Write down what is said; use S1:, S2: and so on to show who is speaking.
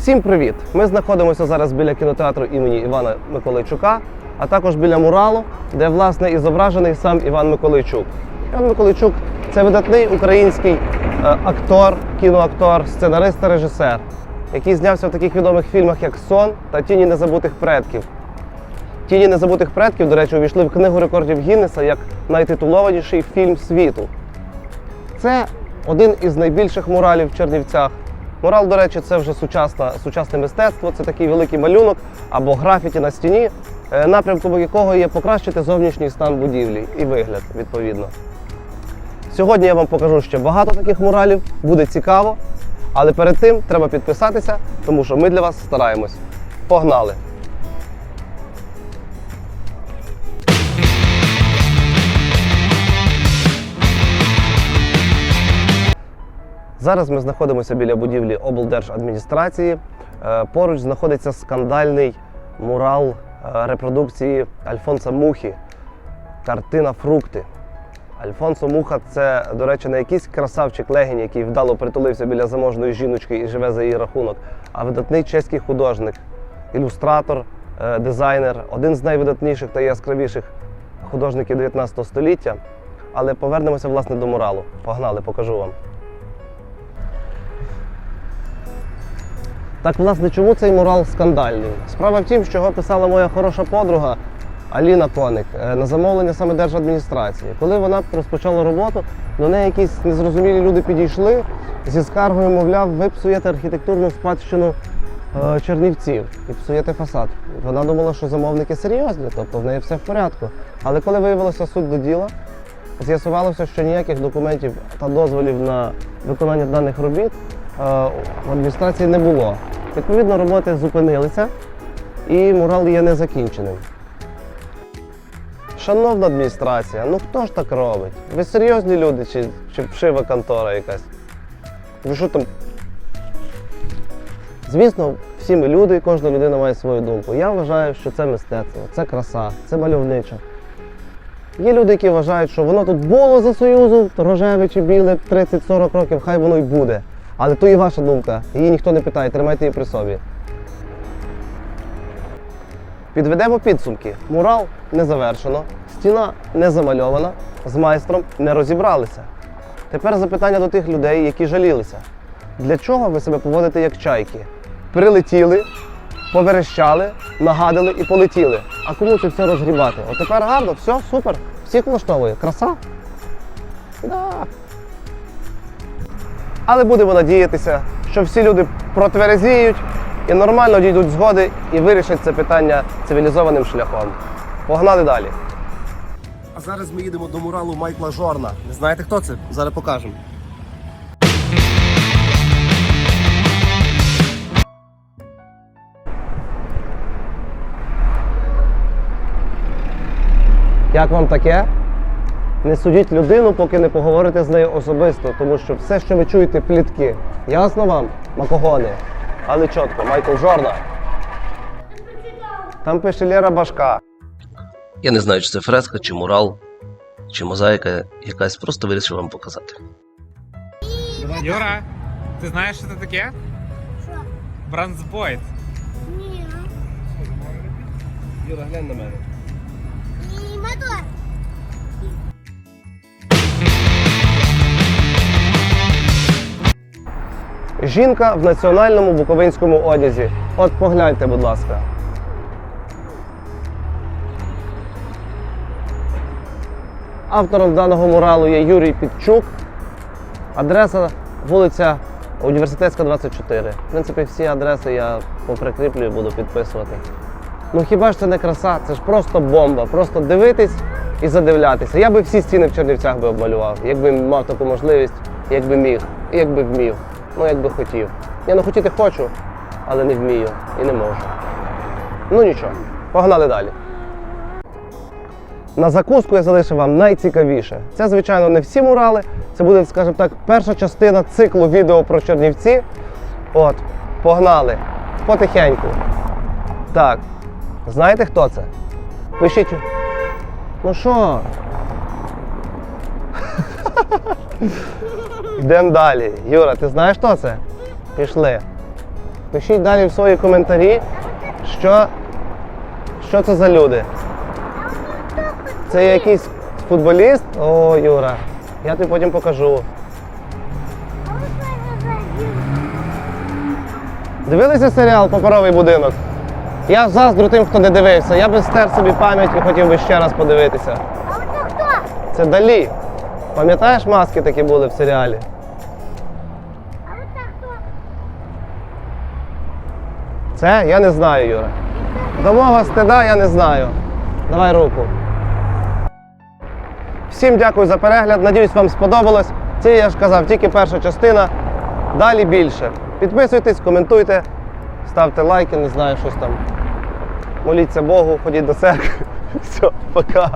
S1: Всім привіт! Ми знаходимося зараз біля кінотеатру імені Івана Миколайчука, а також біля муралу, де власне і зображений сам Іван Миколайчук. Іван Миколайчук це видатний український е, актор, кіноактор, сценарист та режисер, який знявся в таких відомих фільмах, як Сон та Тіні незабутих предків. Тіні незабутих предків, до речі, увійшли в книгу рекордів Гіннеса як найтитулованіший фільм світу. Це один із найбільших муралів в Чернівцях. Мурал, до речі, це вже сучасне, сучасне мистецтво, це такий великий малюнок або графіті на стіні, е, напрямком якого є покращити зовнішній стан будівлі і вигляд, відповідно. Сьогодні я вам покажу ще багато таких муралів, буде цікаво, але перед тим треба підписатися, тому що ми для вас стараємось. Погнали! Зараз ми знаходимося біля будівлі облдержадміністрації. Е, Поруч знаходиться скандальний мурал е, репродукції Альфонса Мухи. Картина Фрукти. Альфонсо Муха це, до речі, не якийсь красавчик легінь, який вдало притулився біля заможної жіночки і живе за її рахунок, а видатний чеський художник, ілюстратор, е, дизайнер, один з найвидатніших та яскравіших художників 19 століття. Але повернемося власне до муралу. Погнали, покажу вам. Так, власне, чому цей мурал скандальний? Справа в тім, що його писала моя хороша подруга Аліна Коник е, на замовлення саме держадміністрації. Коли вона розпочала роботу, до неї якісь незрозумілі люди підійшли зі скаргою, мовляв, ви псуєте архітектурну спадщину е, чернівців і псуєте фасад. Вона думала, що замовники серйозні, тобто в неї все в порядку. Але коли виявилося суть до діла, з'ясувалося, що ніяких документів та дозволів на виконання даних робіт в адміністрації не було. Відповідно, роботи зупинилися і мурал є незакінченим. Шановна адміністрація, ну хто ж так робить? Ви серйозні люди чи, чи вшива контора якась? Ви що там? Звісно, всі ми люди, і кожна людина має свою думку. Я вважаю, що це мистецтво, це краса, це мальовниче. Є люди, які вважають, що воно тут було за Союзу, рожеве чи біле 30-40 років, хай воно й буде. Але то і ваша думка, її ніхто не питає, тримайте її при собі. Підведемо підсумки. Мурал не завершено, стіна не замальована, з майстром не розібралися. Тепер запитання до тих людей, які жалілися. Для чого ви себе поводите як чайки? Прилетіли, поверещали, нагадали і полетіли. А кому це все розгрібати? От тепер гарно, все, супер, всіх влаштовує. Краса? Да. Але будемо надіятися, що всі люди протверезіють і нормально дійдуть згоди і вирішать це питання цивілізованим шляхом. Погнали далі. А зараз ми їдемо до муралу Майкла Жорна. Не знаєте, хто це? Зараз покажемо. Як вам таке? Не судіть людину, поки не поговорите з нею особисто, тому що все, що ви чуєте, плітки. Ясно вам, макогони? Але чітко, Майкл Жорна. Там пише Лера Башка.
S2: Я не знаю, чи це фреска, чи мурал, чи мозаїка якась, просто вирішив вам показати.
S3: Юра, ти знаєш, що це таке?
S4: Що?
S3: Бронзбойт.
S4: Ні.
S1: Юра, глянь на мене.
S4: І мотор.
S1: Жінка в національному буковинському одязі. От погляньте, будь ласка. Автором даного муралу є Юрій Підчук. Адреса вулиця Університетська, 24. В принципі, всі адреси я поприкріплюю, буду підписувати. Ну хіба ж це не краса? Це ж просто бомба. Просто дивитись і задивлятися. Я би всі стіни в Чернівцях би обмалював, якби мав таку можливість, якби міг, якби вмів. Ну, якби хотів. Я ну хотіти хочу, але не вмію і не можу. Ну нічого, погнали далі. На закуску я залишив вам найцікавіше. Це, звичайно, не всі мурали. Це буде, скажімо так, перша частина циклу відео про Чернівці. От, погнали. Потихеньку. Так. Знаєте, хто це? Пишіть. Ну що? Йдемо далі. Юра, ти знаєш, хто це? Пішли. Пишіть далі в свої коментарі, що, що це за люди. Це якийсь футболіст? О, Юра, я тобі потім покажу. Дивилися серіал Паперовий будинок? Я заздрю тим, хто не дивився. Я би стер собі пам'ять і хотів би ще раз подивитися.
S4: А это кто?
S1: Це Далі. Пам'ятаєш, маски такі були в серіалі? Це я не знаю, Юра. До мого стида я не знаю. Давай руку. Всім дякую за перегляд. Надіюсь, вам сподобалось. Це я ж казав, тільки перша частина. Далі більше. Підписуйтесь, коментуйте, ставте лайки, не знаю, щось там. Моліться Богу, ходіть до церкви. Все, пока.